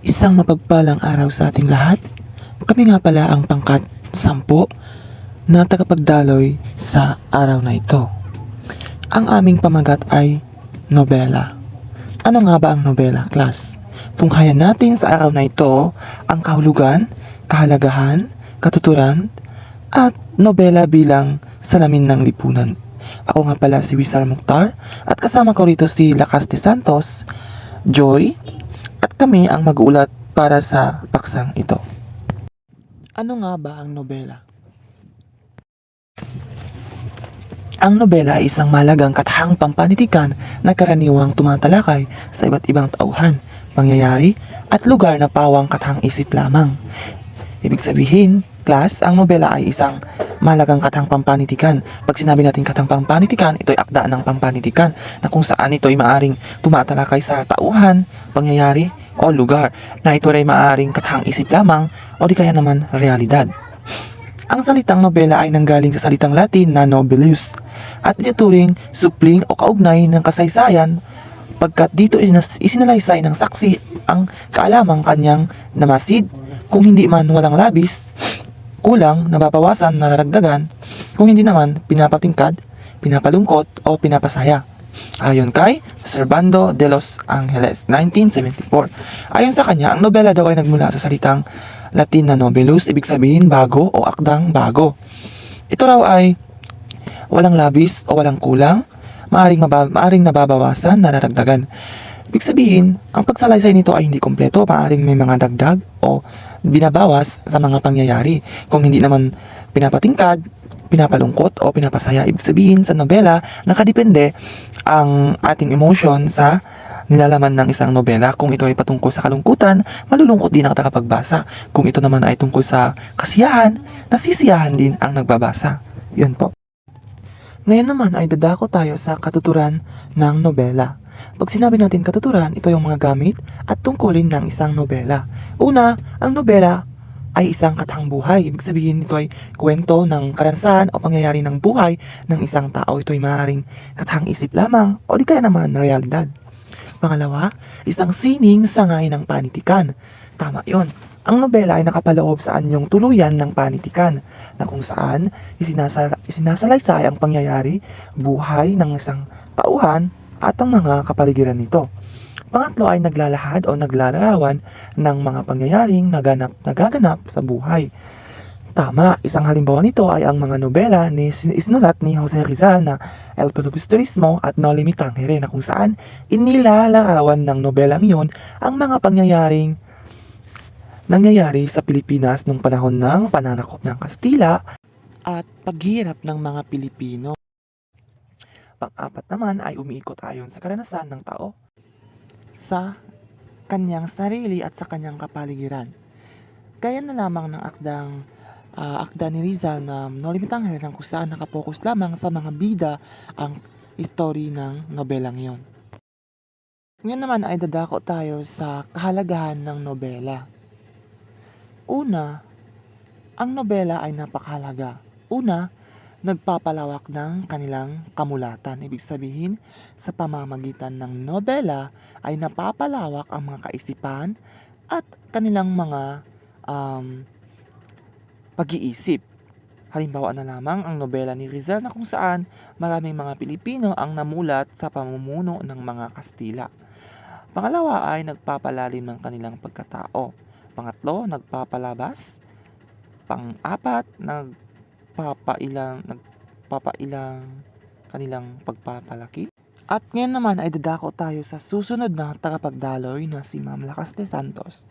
Isang mapagpalang araw sa ating lahat. Kami nga pala ang pangkat sampo na tagapagdaloy sa araw na ito. Ang aming pamagat ay nobela. Ano nga ba ang nobela, class? Tunghayan natin sa araw na ito ang kahulugan, kahalagahan, katuturan, at nobela bilang salamin ng lipunan. Ako nga pala si Wizar Mukhtar at kasama ko rito si Lakas de Santos, Joy, at kami ang mag-uulat para sa paksang ito. Ano nga ba ang nobela? Ang nobela ay isang malagang katahang pampanitikan na karaniwang tumatalakay sa iba't ibang tauhan, pangyayari, at lugar na pawang katahang isip lamang. Ibig sabihin, class, ang nobela ay isang malagang katang pampanitikan. Pag sinabi natin katang pampanitikan, ito ay akda ng pampanitikan na kung saan ito ay maaring tumatalakay sa tauhan, pangyayari, o lugar na ito ay maaring katang isip lamang o di kaya naman realidad. Ang salitang nobela ay nanggaling sa salitang Latin na nobelus at itinuturing supling o kaugnay ng kasaysayan pagkat dito isinalaysay ng saksi ang kaalamang kanyang namasid kung hindi man walang labis, kulang, nababawasan, nararagdagan, kung hindi naman pinapatingkad, pinapalungkot o pinapasaya. Ayon kay Servando de los Angeles, 1974. Ayon sa kanya, ang nobela daw ay nagmula sa salitang Latin na nobelus, ibig sabihin bago o akdang bago. Ito raw ay walang labis o walang kulang, maaring, maba- maaring nababawasan, nararagdagan. Ibig sabihin, ang pagsalaysay nito ay hindi kompleto, maaring may mga dagdag o binabawas sa mga pangyayari. Kung hindi naman pinapatingkad, pinapalungkot o pinapasaya. Ibig sabihin sa nobela, nakadepende ang ating emotion sa nilalaman ng isang nobela. Kung ito ay patungkol sa kalungkutan, malulungkot din ang tagapagbasa. Kung ito naman ay tungkol sa kasiyahan, nasisiyahan din ang nagbabasa. Yun po. Ngayon naman ay dadako tayo sa katuturan ng nobela. Pag sinabi natin katuturan, ito yung mga gamit at tungkulin ng isang nobela. Una, ang nobela ay isang katahang buhay. Ibig sabihin nito ay kwento ng karanasan o pangyayari ng buhay ng isang tao. Ito ay maaaring katahang isip lamang o di kaya naman realidad. Pangalawa, isang sining sangay ng panitikan. Tama yon. Ang nobela ay nakapaloob sa anyong tuluyan ng panitikan na kung saan isinasa, isinasalaysay ang pangyayari, buhay ng isang tauhan at ang mga kapaligiran nito. Pangatlo ay naglalahad o naglalarawan ng mga pangyayaring naganap, nagaganap sa buhay. Tama, isang halimbawa nito ay ang mga nobela ni sin- isinulat ni Jose Rizal na El Filibusterismo at No Limit Tangere na kung saan inilalarawan ng nobelang iyon ang mga pangyayaring nangyayari sa Pilipinas nung panahon ng pananakop ng Kastila at paghirap ng mga Pilipino. Pang-apat naman ay umiikot ayon sa karanasan ng tao sa kanyang sarili at sa kanyang kapaligiran. Gaya na lamang ng akdang ah, akda ni Rizal na No Limit ang Hanggan kung saan nakapokus lamang sa mga bida ang story ng nobelang iyon. Ngayon naman ay dadako tayo sa kahalagahan ng nobela. Una, ang nobela ay napakahalaga. Una, nagpapalawak ng kanilang kamulatan. Ibig sabihin, sa pamamagitan ng nobela ay napapalawak ang mga kaisipan at kanilang mga um, pag-iisip. Halimbawa na lamang ang nobela ni Rizal na kung saan maraming mga Pilipino ang namulat sa pamumuno ng mga Kastila. Pangalawa ay nagpapalalim ng kanilang pagkatao. Pangatlo, nagpapalabas. Pang-apat, nagpapailang, nagpapailang kanilang pagpapalaki. At ngayon naman ay dadako tayo sa susunod na tagapagdaloy na si Ma'am Lakas de Santos.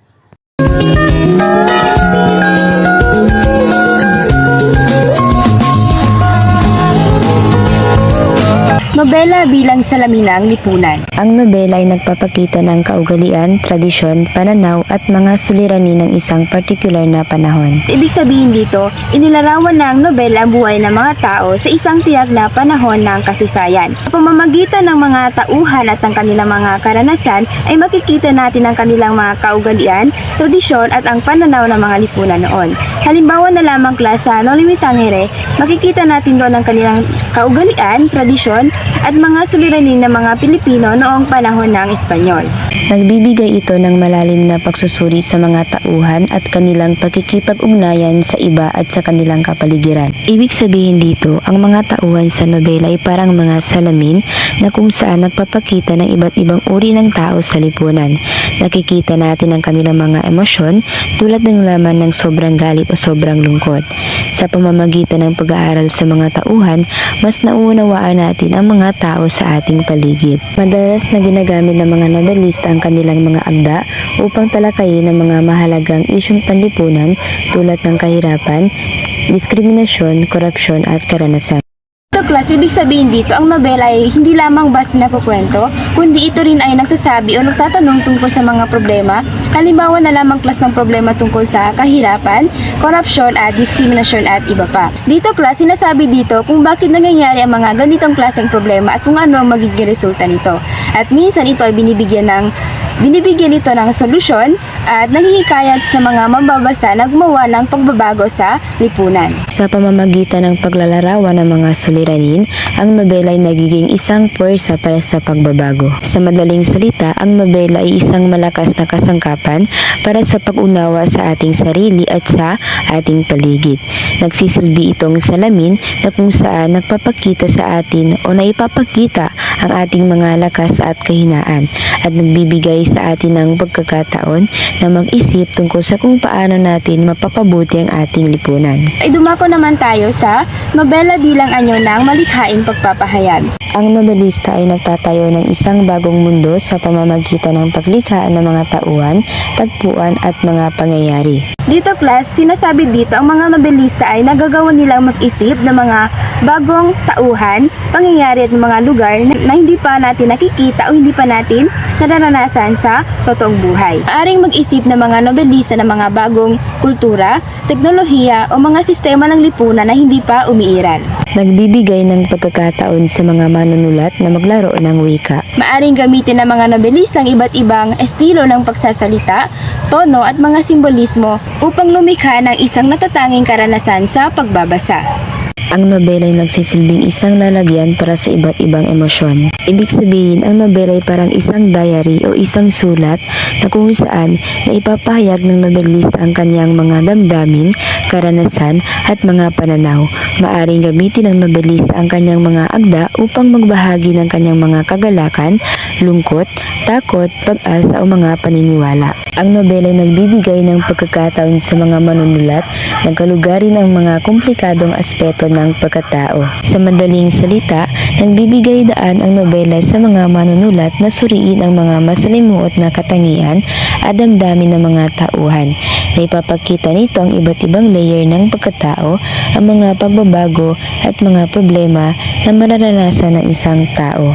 Nobela bilang salaminang lipunan. Ang nobela ay nagpapakita ng kaugalian, tradisyon, pananaw at mga suliranin ng isang partikular na panahon. Ibig sabihin dito, inilarawan ng nobela ang buhay ng mga tao sa isang tiyak na panahon ng kasaysayan. Sa pamamagitan ng mga tauhan at ang kanilang mga karanasan ay makikita natin ang kanilang mga kaugalian, tradisyon at ang pananaw ng mga lipunan noon. Halimbawa na lamang klasa No Limit Tangere, makikita natin doon ang kanilang kaugalian, tradisyon at mga suliranin ng mga Pilipino noong panahon ng Espanyol. Nagbibigay ito ng malalim na pagsusuri sa mga tauhan at kanilang pagkikipag-ugnayan sa iba at sa kanilang kapaligiran. Ibig sabihin dito, ang mga tauhan sa nobela ay parang mga salamin na kung saan nagpapakita ng iba't ibang uri ng tao sa lipunan. Nakikita natin ang kanilang mga emosyon tulad ng laman ng sobrang galit o sobrang lungkot. Sa pamamagitan ng pag-aaral sa mga tauhan, mas nauunawaan natin ang mga tao sa ating paligid. Madalas na ginagamit ng mga nobelista ang kanilang mga akda upang talakayin ang mga mahalagang isyong panlipunan tulad ng kahirapan, diskriminasyon, korupsyon at karanasan. Ito class, ibig sabihin dito, ang nobela ay hindi lamang basta nakukwento, kundi ito rin ay nagsasabi o nagtatanong tungkol sa mga problema. Halimbawa na lamang class ng problema tungkol sa kahirapan, korupsyon at diskriminasyon at iba pa. Dito class, sinasabi dito kung bakit nangyayari ang mga ganitong klaseng problema at kung ano ang magiging resulta nito. At minsan ito ay binibigyan ng Binibigyan ito ng solusyon at naghihikayat sa mga mambabasa na gumawa ng pagbabago sa lipunan. Sa pamamagitan ng paglalarawan ng mga suliranin, ang nobela ay nagiging isang puwersa para sa pagbabago. Sa madaling salita, ang nobela ay isang malakas na kasangkapan para sa pag-unawa sa ating sarili at sa ating paligid. Nagsisilbi itong salamin na kung saan nagpapakita sa atin o naipapakita ang ating mga lakas at kahinaan at nagbibigay sa atin ng pagkakataon na mag-isip tungkol sa kung paano natin mapapabuti ang ating lipunan. Ay dumako naman tayo sa nobela bilang anyo ng malikhaing pagpapahayag. Ang nobelista ay nagtatayo ng isang bagong mundo sa pamamagitan ng paglikha ng mga tauhan, tagpuan at mga pangyayari. Dito class, sinasabi dito ang mga nobelista ay nagagawa nilang mag-isip ng mga bagong tauhan, pangyayari at mga lugar na, hindi pa natin nakikita o hindi pa natin nararanasan sa totoong buhay. Maaring mag-isip ng mga nobelista ng mga bagong kultura, teknolohiya o mga sistema ng lipunan na hindi pa umiiral. Nagbibigay ng pagkakataon sa mga manunulat na maglaro ng wika. Maaring gamitin ng mga nobelista ang iba't ibang estilo ng pagsasalita, tono at mga simbolismo upang lumikha ng isang natatanging karanasan sa pagbabasa. Ang nobela ay nagsisilbing isang lalagyan para sa iba't ibang emosyon. Ibig sabihin, ang nobela ay parang isang diary o isang sulat na kung saan na ipapahayag ng nobelista ang kanyang mga damdamin, karanasan at mga pananaw. Maaring gamitin ng nobelista ang kanyang mga agda upang magbahagi ng kanyang mga kagalakan, lungkot, takot, pag-asa o mga paniniwala. Ang nobela ay nagbibigay ng pagkakataon sa mga manunulat na kalugarin ang mga komplikadong aspeto ng pagkatao. Sa madaling salita, nagbibigay daan ang nobela sa mga manunulat na suriin ang mga masalimuot na katangian at damdamin ng mga tauhan. Na ipapakita nito ang iba't ibang layer ng pagkatao, ang mga pagbabago at mga problema na mararanasan ng isang tao.